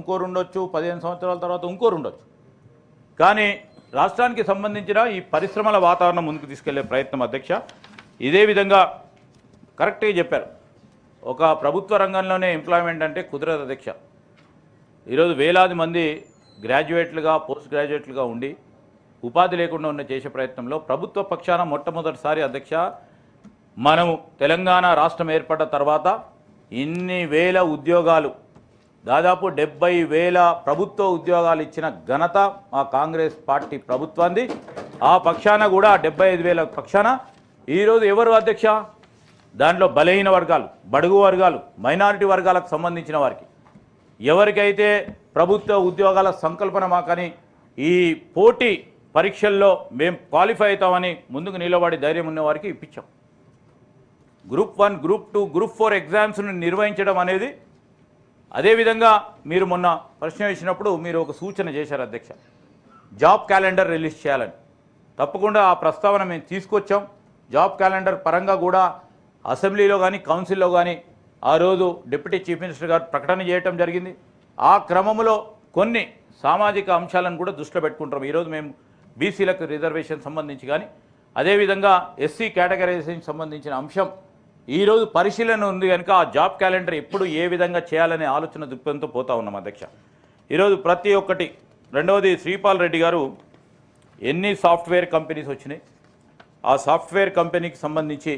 ఇంకోరు ఉండొచ్చు పదిహేను సంవత్సరాల తర్వాత ఇంకోరు ఉండొచ్చు కానీ రాష్ట్రానికి సంబంధించిన ఈ పరిశ్రమల వాతావరణం ముందుకు తీసుకెళ్ళే ప్రయత్నం అధ్యక్ష ఇదే విధంగా కరెక్ట్గా చెప్పారు. ఒక ప్రభుత్వ రంగంలోనే ఎంప్లాయ్మెంట్ అంటే కుదరదు అధ్యక్ష. ఈరోజు వేలాది మంది గ్రాడ్యుయేట్లుగా పోస్ట్ గ్రాడ్యుయేట్లుగా ఉండి ఉపాధి లేకుండా ఉన్న చేసే ప్రయత్నంలో ప్రభుత్వ పక్షాన మొట్టమొదటిసారి అధ్యక్ష మనము తెలంగాణ రాష్ట్రం ఏర్పడ్డ తర్వాత ఇన్ని వేల ఉద్యోగాలు దాదాపు డెబ్బై వేల ప్రభుత్వ ఉద్యోగాలు ఇచ్చిన ఘనత మా కాంగ్రెస్ పార్టీ ప్రభుత్వాన్ని ఆ పక్షాన కూడా డెబ్బై ఐదు వేల పక్షాన ఈరోజు ఎవరు అధ్యక్ష? దాంట్లో బలహీన వర్గాలు బడుగు వర్గాలు మైనారిటీ వర్గాలకు సంబంధించిన వారికి. ఎవరికైతే ప్రభుత్వ ఉద్యోగాల సంకల్పన మాకని ఈ పోటీ పరీక్షల్లో మేము క్వాలిఫై అవుతామని ముందుకు నిలబడి ధైర్యం ఉన్న వారికి ఇప్పించాం. Group one group two group four ఎగ్జామ్స్ను నిర్వహించడం అనేది అదేవిధంగా మీరు మొన్న ప్రశ్న వేసినప్పుడు మీరు ఒక సూచన చేశారు అధ్యక్ష. జాబ్ క్యాలెండర్ రిలీజ్ చేయాలని. తప్పకుండా ఆ ప్రస్తావన మేము తీసుకొచ్చాం. జాబ్ క్యాలెండర్ పరంగా కూడా అసెంబ్లీలో కానీ కౌన్సిల్లో కానీ ఆ రోజు డిప్యూటీ చీఫ్ మినిస్టర్ గారు ప్రకటన చేయటం జరిగింది. ఆ క్రమంలో కొన్ని సామాజిక అంశాలను కూడా దృష్టిలో పెట్టుకుంటాం. ఈరోజు మేము బీసీలకు రిజర్వేషన్ సంబంధించి కానీ అదేవిధంగా ఎస్సీ కేటగరైజేషన్ సంబంధించిన అంశం ఈరోజు పరిశీలన ఉంది కనుక ఆ జాబ్ క్యాలెండర్ ఎప్పుడు ఏ విధంగా చేయాలనే ఆలోచన దృక్పథంతో పోతా ఉన్నాం అధ్యక్ష. ఈరోజు ప్రతి ఒక్కటి రెండవది శ్రీపాల్ రెడ్డి గారు ఎన్ని సాఫ్ట్వేర్ కంపెనీస్ వచ్చినాయి? ఆ సాఫ్ట్వేర్ కంపెనీకి సంబంధించి